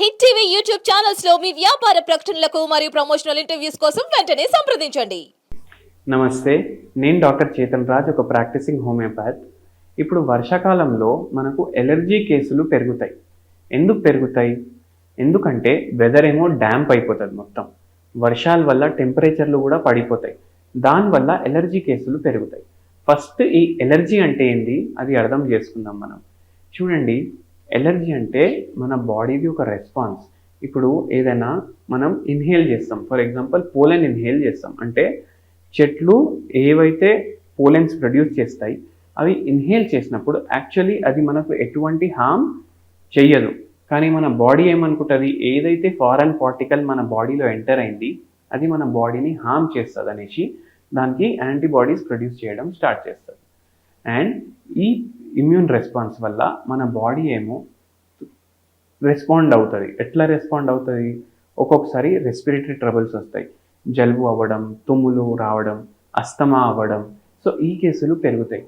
Hit TV YouTube ఛానల్స్లో మీ వ్యాపార ప్రకటనలకు మరియు ప్రమోషనల్ ఇంటర్వ్యూస్ కోసం వెంటనే సంప్రదించండి. నమస్తే నేను డాక్టర్ చేతన్ రాజ్ ఒక ప్రాక్టీసింగ్ హోమియోపాత్. ఇప్పుడు వర్షాకాలంలో మనకు ఎలర్జీ కేసులు పెరుగుతాయి. ఎందుకు పెరుగుతాయి? ఎందుకంటే వెదర్ ఏమో డ్యాంప్ అయిపోతుంది మొత్తం. వర్షాల వల్ల టెంపరేచర్లు కూడా పడిపోతాయి. దానివల్ల ఎలర్జీ కేసులు పెరుగుతాయి. ఫస్ట్ ఈ ఎలర్జీ అంటే ఏంది? అది అర్థం చేసుకుందాం మనం. చూడండి ఎలర్జీ అంటే మన బాడీది ఒక రెస్పాన్స్ ఇప్పుడు ఏదైనా మనం ఇన్హేల్ చేస్తాం. ఫర్ ఎగ్జాంపుల్ పోలెన్ ఇన్హేల్ చేస్తాం. అంటే చెట్లు ఏవైతే పోలెన్స్ ప్రొడ్యూస్ చేస్తాయి అవి ఇన్హేల్ చేసినప్పుడు యాక్చువల్లీ అది మనకు ఎటువంటి హామ్ చెయ్యదు. కానీ మన బాడీ ఏమనుకుంటుంది? ఏదైతే ఫారెన్ పార్టికల్ మన బాడీలో ఎంటర్ అయింది అది మన బాడీని హామ్ చేస్తుంది అనేసి దానికి యాంటీబాడీస్ ప్రొడ్యూస్ చేయడం స్టార్ట్ చేస్తుంది. అండ్ ఈ ఇమ్యూన్ రెస్పాన్స్ వల్ల మన బాడీ ఏమో రెస్పాండ్ అవుతుంది. ఎట్లా రెస్పాండ్ అవుతుంది? ఒక్కొక్కసారి రెస్పిరేటరీ ట్రబుల్స్ వస్తాయి. జలుబు అవ్వడం తుమ్ములు రావడం అస్తమా అవ్వడం. సో ఈ కేసులు పెరుగుతాయి.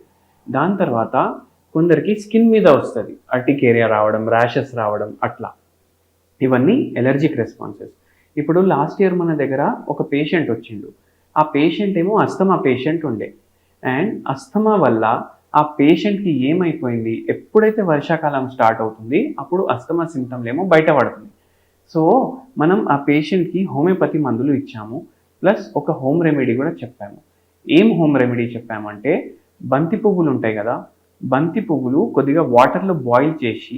దాని తర్వాత కొందరికి స్కిన్ మీద వస్తుంది. అర్టికేరియా రావడం ర్యాషెస్ రావడం అట్లా. ఇవన్నీ ఎలర్జిక్ రెస్పాన్సెస్ ఇప్పుడు లాస్ట్ ఇయర్ మన దగ్గర ఒక పేషెంట్ వచ్చిండు. ఆ పేషెంట్ ఏమో అస్తమా పేషెంట్ ఉండే. అండ్ అస్తమా వల్ల ఆ పేషెంట్కి ఏమైపోయింది? ఎప్పుడైతే వర్షాకాలం స్టార్ట్ అవుతుంది అప్పుడు అస్తమా సిమ్టమ్లు ఏమో బయటపడుతుంది. సో మనం ఆ పేషెంట్కి హోమియోపతి మందులు ఇచ్చాము ప్లస్ ఒక హోమ్ రెమెడీ కూడా చెప్పాము. ఏం హోమ్ రెమెడీ చెప్పామంటే బంతి పువ్వులు ఉంటాయి కదా బంతి పువ్వులు కొద్దిగా వాటర్లో బాయిల్ చేసి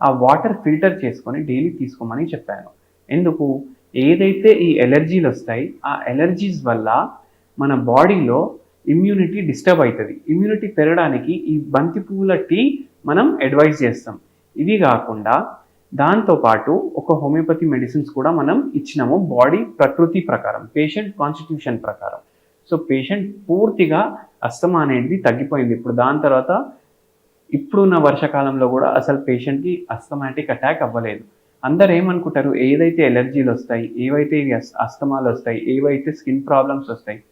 ఆ వాటర్ ఫిల్టర్ చేసుకొని డైలీ తీసుకోమని చెప్పాను. ఎందుకు? ఏదైతే ఈ ఎలర్జీలు వస్తాయి ఆ ఎలర్జీస్ వల్ల మన బాడీలో ఇమ్యూనిటీ డిస్టర్బ్ అవుతుంది ఇమ్యూనిటీ పెరగడానికి ఈ బంతి పువ్వుల టీ మనం అడ్వైజ్ చేస్తాం. ఇవి కాకుండా దాంతోపాటు ఒక హోమియోపతి మెడిసిన్స్ కూడా మనం ఇచ్చినాము. బాడీ ప్రకృతి ప్రకారం పేషెంట్ కాన్స్టిట్యూషన్ ప్రకారం. సో పేషెంట్ పూర్తిగా అస్తమా అనేది తగ్గిపోయింది. ఇప్పుడు దాని తర్వాత ఇప్పుడున్న వర్షాకాలంలో కూడా అసలు పేషెంట్కి అస్తమాటిక్ అటాక్ అవ్వలేదు. అందరు ఏమనుకుంటారు? ఏదైతే ఎలర్జీలు వస్తాయి ఏవైతే ఇవి అస్- అస్తమాలు వస్తాయి ఏవైతే స్కిన్ ప్రాబ్లమ్స్ వస్తాయి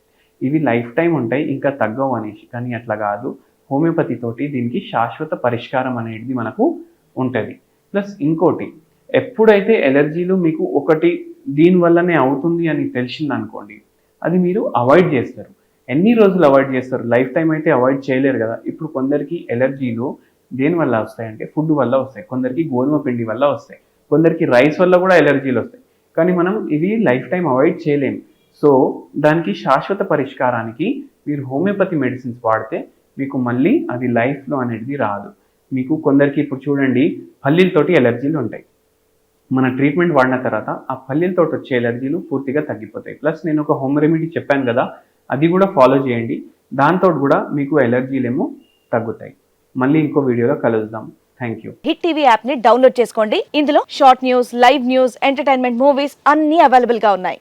ఇవి లైఫ్ టైం ఉంటాయి ఇంకా తగ్గవు అనేసి. కానీ అట్లా కాదు. హోమియోపతి తోటి దీనికి శాశ్వత పరిష్కారం అనేది మనకు ఉంటుంది. ప్లస్ ఇంకోటి ఎప్పుడైతే ఎలర్జీలు మీకు ఒకటి దీనివల్లనే అవుతుంది అని తెలిసింది అనుకోండి అది మీరు అవాయిడ్ చేస్తారు. ఎన్ని రోజులు అవాయిడ్ చేస్తారు? లైఫ్ టైం అయితే అవాయిడ్ చేయలేరు కదా. ఇప్పుడు కొందరికి ఎలర్జీలు దేని వల్ల వస్తాయంటే ఫుడ్ వల్ల వస్తాయి. కొందరికి గోధుమ పిండి వల్ల వస్తాయి. కొందరికి రైస్ వల్ల కూడా ఎలర్జీలు వస్తాయి. కానీ మనం ఇవి లైఫ్ టైం అవాయిడ్ చేయలేము సో దానికి శాశ్వత పరిష్కారానికి మీరు హోమియోపతి మెడిసిన్స్ వాడితే మీకు మళ్ళీ అది లైఫ్లో అనేది రాదు. మీకు కొందరికి ఇప్పుడు చూడండి పల్లీలతోటి ఎలర్జీలు ఉంటాయి. మన ట్రీట్మెంట్ వాడిన తర్వాత ఆ పల్లీలతో వచ్చే ఎలర్జీలు పూర్తిగా తగ్గిపోతాయి. ప్లస్ నేను ఒక హోమ్ రెమెడీ చెప్పాను కదా అది కూడా ఫాలో చేయండి. దాంతో కూడా మీకు ఎలర్జీలు ఏమో తగ్గుతాయి. మళ్ళీ ఇంకో వీడియోలో కలుద్దాం. Thank you. హిట్ టీవీ యాప్ని డౌన్లోడ్ చేసుకోండి. ఇందులో short news live news entertainment movies అన్ని అవైలబుల్గా ఉన్నాయి.